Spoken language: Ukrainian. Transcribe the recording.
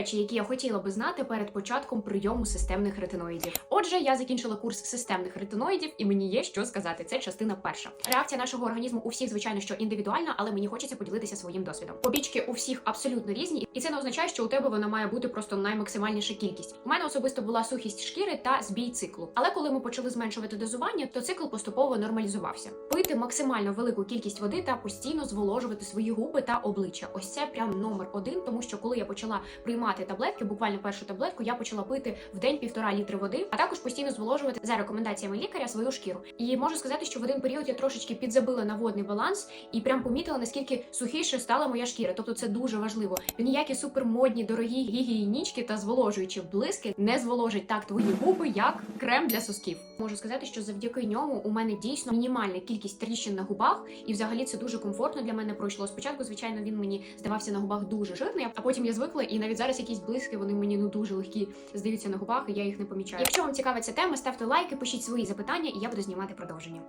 речі, які я хотіла би знати перед початком прийому системних ретиноїдів. Отже, я закінчила курс системних ретиноїдів, і мені є що сказати. Це частина перша. Реакція нашого організму у всіх, звичайно, що індивідуальна, але мені хочеться поділитися своїм досвідом. Побічки у всіх абсолютно різні, і це не означає, що у тебе вона має бути просто наймаксимальніша кількість. У мене особисто була сухість шкіри та збій циклу. Але коли ми почали зменшувати дозування, то цикл поступово нормалізувався. Пити максимально велику кількість води та постійно зволожувати свої губи та обличчя. Ось це прям номер один, тому що коли я почала приймати таблетки, буквально першу таблетку, я почала пити в день півтора літри води, а також постійно зволожувати за рекомендаціями лікаря свою шкіру. І можу сказати, що в один період я трошечки підзабила на водний баланс і прям помітила наскільки сухіше стала моя шкіра. Тобто це дуже важливо. Ніякі супермодні, дорогі гігієнічки та зволожуючі блиски не зволожать так твої губи, як крем для сосків. Можу сказати, що завдяки ньому у мене дійсно мінімальна кількість тріщин на губах, і взагалі це дуже комфортно для мене пройшло. Спочатку, звичайно, він мені здавався на губах дуже жирний, а потім я звикла, і навіть зараз якісь блиски вони мені ну дуже легкі здаються на губах, і я їх не помічаю. Якщо вам цікава ця тема, ставте лайки, пишіть свої запитання, і я буду знімати продовження.